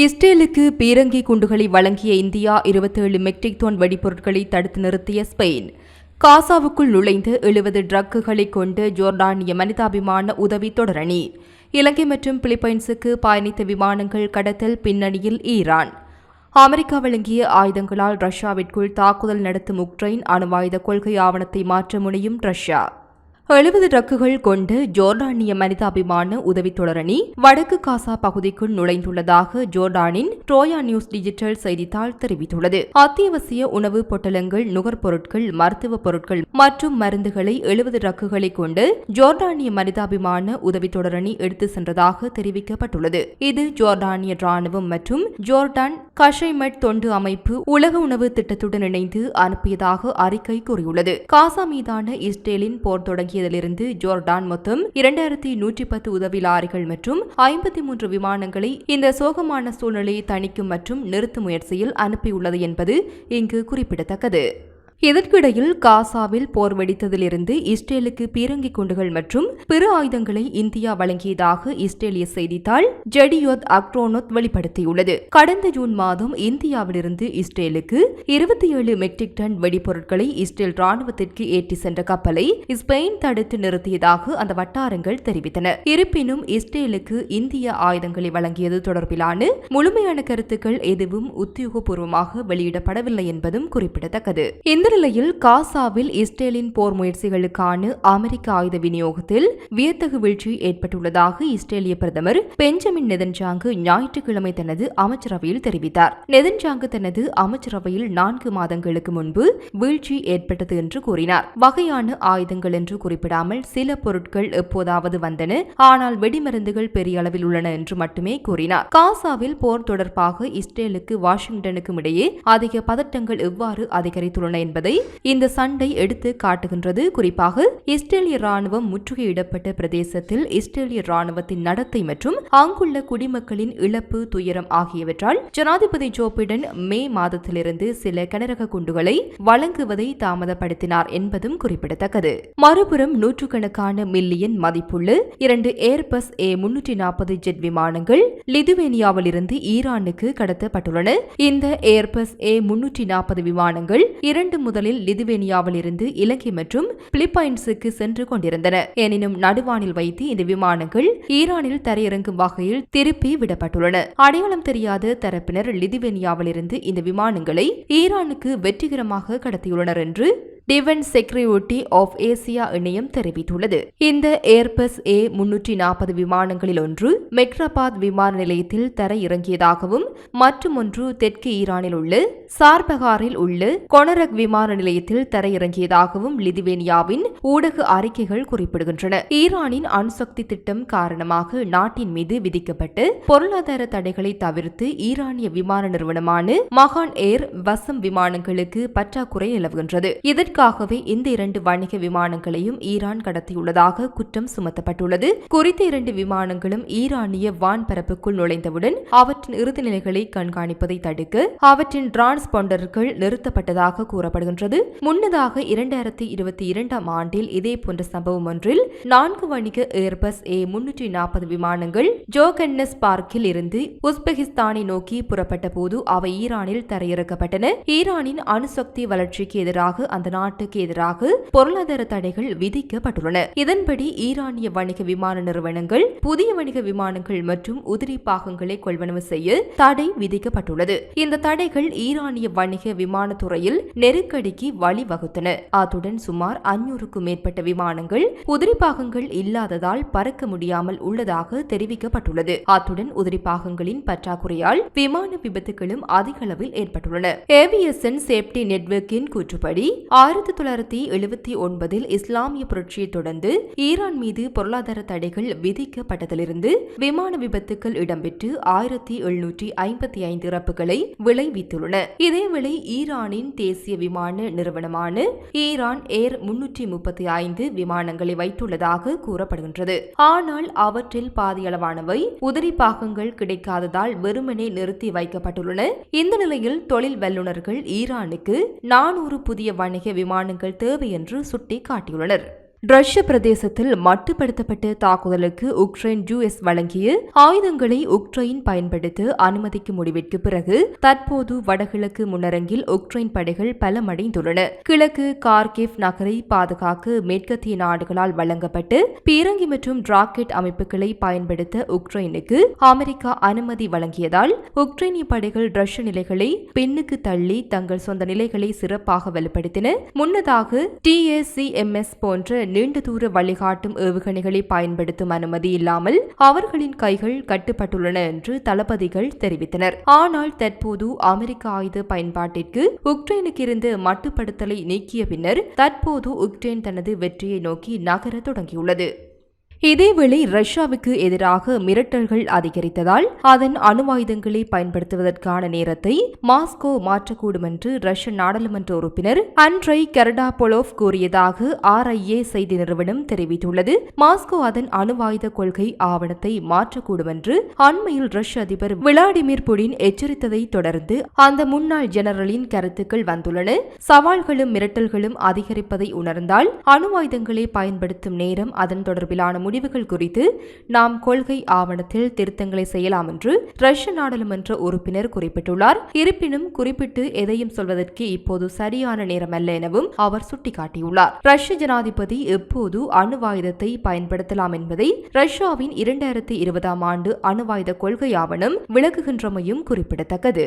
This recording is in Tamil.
இஸ்ரேலுக்கு பீரங்கி குண்டுகளை வழங்கிய இந்தியா இருபத்தேழு மெட்ரிக் தோன் வெடிபொருட்களை தடுத்து நிறுத்திய ஸ்பெயின். காசாவுக்குள் நுழைந்து எழுபது ட்ரக்குகளை கொண்டு ஜோர்டானிய மனிதாபிமான உதவி தொடரணி இலங்கை மற்றும் பிலிப்பைன்ஸுக்கு பயணித்த விமானங்கள் கடத்தல் பின்னணியில் ஈரான். அமெரிக்கா வழங்கிய ஆயுதங்களால் ரஷ்யாவிற்குள் தாக்குதல் நடத்தும் உக்ரைன் அணுவாயுத கொள்கை ஆவணத்தை மாற்ற முடியும் ரஷ்யா. எழுபது ட்ரக்குகள் கொண்டு ஜோர்டானிய மனிதாபிமான உதவி தொடரணி வடக்கு காசா பகுதிக்குள் நுழைந்துள்ளதாக ஜோர்டானின் ட்ரோயா நியூஸ் டிஜிட்டல் செய்தித்தாள் தெரிவித்துள்ளது. அத்தியாவசிய உணவு பொட்டலங்கள் நுகர்பொருட்கள் மருத்துவ பொருட்கள் மற்றும் மருந்துகளை எழுபது ட்ரக்குகளை கொண்டு ஜோர்டானிய மனிதாபிமான உதவி தொடரணி எடுத்து சென்றதாக தெரிவிக்கப்பட்டுள்ளது. இது ஜோர்டானிய ராணுவம் மற்றும் ஜோர்டான் கஷைமட் தொண்டு அமைப்பு உலக உணவு திட்டத்துடன் இணைந்து அனுப்பியதாக அறிக்கை கூறியுள்ளது. காசா மீதான இஸ்ரேலின் போர் தொடங்கிய தாக்கியதிலிருந்து ஜோர்டான் மொத்தம் இரண்டாயிரத்தி நூற்றி பத்து உதவி லாரிகள் மற்றும் ஐம்பத்தி மூன்று விமானங்களை இந்த சோகமான சூழ்நிலையை தணிக்கும் மற்றும் நிறுத்தும் முயற்சியில் அனுப்பியுள்ளது என்பது இங்கு குறிப்பிடத்தக்கது. இதற்கிடையில் காசாவில் போர் வெடித்ததிலிருந்து இஸ்ரேலுக்கு பீரங்கி குண்டுகள் மற்றும் பிற ஆயுதங்களை இந்தியா வழங்கியதாக இஸ்ரேலிய செய்தித்தாள் ஜெடியோத் அக்ரோனோத் வெளிப்படுத்தியுள்ளது. கடந்த ஜூன் மாதம் இந்தியாவிலிருந்து இஸ்ரேலுக்கு இருபத்தி ஏழு மெட்ரிக் டன் வெடிப்பொருட்களை இஸ்ரேல் ராணுவத்திற்கு ஏற்றி சென்ற கப்பலை ஸ்பெயின் தடுத்து நிறுத்தியதாக அந்த வட்டாரங்கள் தெரிவித்தன. இருப்பினும் இஸ்ரேலுக்கு இந்திய ஆயுதங்களை வழங்கியது தொடர்பிலான முழுமையான கருத்துக்கள் எதுவும் உத்தியோகபூர்வமாக வெளியிடப்படவில்லை என்பதும் குறிப்பிடத்தக்கது. இந்த இந்நிலையில் காசாவில் இஸ்ரேலின் போர் முயற்சிகளுக்கான அமெரிக்க ஆயுத விநியோகத்தில் வியத்தகு வீழ்ச்சி ஏற்பட்டுள்ளதாக இஸ்ரேலிய பிரதமர் பெஞ்சமின் நெதன்ஜாங்கு ஞாயிற்றுக்கிழமை தனது அமைச்சரவையில் தெரிவித்தார். நெதன்ஜாங்கு தனது அமைச்சரவையில் நான்கு மாதங்களுக்கு முன்பு வீழ்ச்சி ஏற்பட்டது என்று கூறினார். வகையான ஆயுதங்கள் என்று குறிப்பிடாமல் சில பொருட்கள் எப்போதாவது வந்தன ஆனால் வெடிமருந்துகள் பெரிய அளவில் உள்ளன என்று மட்டுமே கூறினார். காசாவில் போர் தொடர்பாக இஸ்ரேலுக்கு வாஷிங்டனுக்கும் இடையே அதிக பதட்டங்கள் எவ்வாறு அதிகரித்துள்ளன என்பது என்பதை இந்த சண்டை எடுத்து காட்டுகின்றது. குறிப்பாக இஸ்ரேலிய ராணுவம் முற்றுகையிடப்பட்ட பிரதேசத்தில் இஸ்ரேலிய ராணுவத்தின் நடத்தை மற்றும் அங்குள்ள குடிமக்களின் இழப்பு துயரம் ஆகியவற்றால் ஜனாதிபதி ஜோ பிடன் மே மாதத்திலிருந்து சில கனரக குண்டுகளை வழங்குவதை தாமதப்படுத்தினார் என்பதும் குறிப்பிடத்தக்கது. மறுபுறம் நூற்றுக்கணக்கான மில்லியன் மதிப்புள்ள இரண்டு ஏர்பஸ் ஏ முன்னூற்றி நாற்பது ஜெட் விமானங்கள் லிதுவேனியாவிலிருந்து ஈரானுக்கு கடத்தப்பட்டுள்ளன. இந்த ஏர்பஸ் ஏ முன்னூற்றி நாற்பது விமானங்கள் இரண்டு முதலில் லிதுவேனியாவில் இருந்து இலங்கை மற்றும் பிலிப்பைன்ஸுக்கு சென்று கொண்டிருந்தன. எனினும் நடுவானில் வைத்து இந்த விமானங்கள் ஈரானில் தரையிறங்கும் வகையில் திருப்பி விடப்பட்டுள்ளன. அடையாளம் தெரியாத தரப்பினர் லிதுவேனியாவில் இருந்து இந்த விமானங்களை ஈரானுக்கு வெற்றிகரமாக கடத்தியுள்ளனர் என்று டிஃபென்ஸ் செக்யூரிட்டி ஆஃப் ஏசியா இணையம் தெரிவித்துள்ளது. இந்த ஏர்பஸ் ஏ முன்னூற்றி நாற்பது விமானங்களில் ஒன்று மெக்ராபாத் விமான நிலையத்தில் தர இறங்கியதாகவும் மற்றும் ஒன்று தெற்கு ஈரானில் உள்ள சார்பகாரில் உள்ள கொனரக் விமான நிலையத்தில் தர இறங்கியதாகவும் லிதுவேனியாவின் ஊடக அறிக்கைகள் குறிப்பிடுகின்றன. ஈரானின் அணுசக்தி திட்டம் காரணமாக நாட்டின் மீது விதிக்கப்பட்டு பொருளாதார தடைகளை தவிர்த்து ஈரானிய விமான நிறுவனமான மகான் ஏர் வசம் விமானங்களுக்கு பற்றாக்குறை நிலவுகின்றது. இதற்கு இதற்காகவே இந்த இரண்டு வணிக விமானங்களையும் ஈரான் கடத்தியுள்ளதாக குற்றம் சுமத்தப்பட்டுள்ளது. குறித்த இரண்டு விமானங்களும் ஈரானிய வான்பரப்புக்குள் நுழைந்தவுடன் அவற்றின் இறுதி நிலைகளை கண்காணிப்பதை தடுக்க அவற்றின் டிரான்ஸ்பாண்டர்கள் நிறுத்தப்பட்டதாக கூறப்படுகின்றது. முன்னதாக இரண்டாயிரத்தி இருபத்தி இரண்டாம் ஆண்டில் இதேபோன்ற சம்பவம் ஒன்றில் நான்கு வணிக ஏர்பஸ் ஏ முன்னூற்றி நாற்பது விமானங்கள் ஜோகன்னஸ் பார்க்கில் இருந்து உஸ்பெகிஸ்தானை நோக்கி புறப்பட்ட போது அவை ஈரானில் தரையிறக்கப்பட்டன. ஈரானின் அணுசக்தி வளர்ச்சிக்கு எதிராக அந்த நாட்டுக்கு எதிராக பொருளாதார தடைகள் விதிக்கப்பட்டுள்ளன. இதன்படி ஈரானிய வணிக விமான நிறுவனங்கள் புதிய வணிக விமானங்கள் மற்றும் உதிரி பாகங்களை கொள்வனவு செய்ய தடை விதிக்கப்பட்டுள்ளது. இந்த தடைகள் ஈரானிய வணிக விமான துறையில் நெருக்கடிக்கு வழிவகுத்தன. அத்துடன் சுமார் அஞ்சூறுக்கும் மேற்பட்ட விமானங்கள் உதிரி பாகங்கள் இல்லாததால் பறக்க முடியாமல் உள்ளதாக தெரிவிக்கப்பட்டுள்ளது. அத்துடன் உதிரி பாகங்களின் பற்றாக்குறையால் விமான விபத்துகளும் அதிக அளவில் ஏற்பட்டுள்ளன. ஏவிஎஸ்என் சேப்டி நெட்வொர்க்கின் கூற்றுப்படி ஆயிரத்தி தொள்ளாயிரத்தி எழுபத்தி ஒன்பதில் இஸ்லாமிய புரட்சியை தொடர்ந்து ஈரான் மீது பொருளாதார தடைகள் விதிக்கப்பட்டதிலிருந்து விமான விபத்துக்கள் இடம்பெற்று ஆயிரத்தி எழுநூற்றி ஐம்பத்தி ஐந்து இறப்புகளை விளைவித்துள்ளன. இதேவேளை ஈரானின் தேசிய விமான நிறுவனமான ஈரான் ஏர் முன்னூற்றி முப்பத்தி ஐந்து விமானங்களை வைத்துள்ளதாக கூறப்படுகின்றது. ஆனால் அவற்றில் பாதியளவானவை உதிரி பாகங்கள் கிடைக்காததால் வெறுமனே நிறுத்தி வைக்கப்பட்டுள்ளன. இந்த நிலையில் தொழில் வல்லுநர்கள் ஈரானுக்கு நானூறு புதிய வணிக விமானங்கள் தேவை என்று சுட்டிக்காட்டியுள்ளனர். ரஷ்ய பிரதேசத்தில் மட்டுப்படுத்தப்பட்ட தாக்குதலுக்கு உக்ரைன் யுஎஸ் வழங்கிய ஆயுதங்களை உக்ரைன் பயன்படுத்த அனுமதிக்கும் முடிவிற்கு பிறகு தற்போது வடகிழக்கு முன்னரங்கில் உக்ரைன் படைகள் பலமடைந்துள்ளன. கிழக்கு கார்கிவ் நகரை பாதுகாக்க மேற்கத்திய நாடுகளால் வழங்கப்பட்டு பீரங்கி மற்றும் ராக்கெட் அமைப்புகளை பயன்படுத்த உக்ரைனுக்கு அமெரிக்கா அனுமதி வழங்கியதால் உக்ரைனிய படைகள் ரஷ்ய நிலைகளை பின்னுக்கு தள்ளி தங்கள் சொந்த நிலைகளை சிறப்பாக வலுப்படுத்தின. முன்னதாக டிஏசிஎம்எஸ் போன்ற நீண்ட தூர வழிகாட்டும் ஏவுகணைகளை பயன்படுத்தும் அனுமதி இல்லாமல் அவர்களின் கைகள் கட்டுப்பட்டுள்ளன என்று தளபதிகள் தெரிவித்தனர். ஆனால் தற்போது அமெரிக்க ஆயுத பயன்பாட்டிற்கு உக்ரைனுக்கு இருந்து மட்டுப்படுத்தலை நீக்கிய பின்னர் தற்போது உக்ரைன் தனது வெற்றியை நோக்கி நகர தொடங்கியுள்ளது. இதேவேளை ரஷ்யாவுக்கு எதிராக மிரட்டல்கள் அதிகரித்ததால் அதன் அணுவாயுதங்களை பயன்படுத்துவதற்கான நேரத்தை மாஸ்கோ மாற்றக்கூடும் என்று ரஷ்ய நாடாளுமன்ற உறுப்பினர் அன்ட்ரை கெரடாபொலோவ் கூறியதாக ஆர்ஐஏ செய்தி நிறுவனம் தெரிவித்துள்ளது. மாஸ்கோ அதன் அணுவாயுத கொள்கை ஆவணத்தை மாற்றக்கூடும் என்று அண்மையில் ரஷ்ய அதிபர் விளாடிமிர் புடின் எச்சரித்ததை தொடர்ந்து அந்த முன்னாள் ஜெனரலின் கருத்துக்கள் வந்துள்ளன. சவால்களும் மிரட்டல்களும் அதிகரிப்பதை உணர்ந்தால் அணுவாயுதங்களை பயன்படுத்தும் நேரம் அதன் தொடர்பிலான முடிவுகள் குறித்து நாம் கொள்கை ஆவணத்தில் திருத்தங்களை செய்யலாம் என்று ரஷ்ய நாடாளுமன்ற உறுப்பினர் குறிப்பிட்டுள்ளார். இருப்பினும் குறிப்பிட்டு எதையும் சொல்வதற்கு இப்போது சரியான நேரமல்ல எனவும் அவர் சுட்டிக்காட்டியுள்ளார். ரஷ்ய ஜனாதிபதி எப்போது அணுவாயுதத்தை பயன்படுத்தலாம் என்பதை ரஷ்யாவின் இரண்டாயிரத்தி இருபதாம் ஆண்டு அணுவாயுத கொள்கை ஆவணம் விளக்குகின்றமையும் குறிப்பிடத்தக்கது.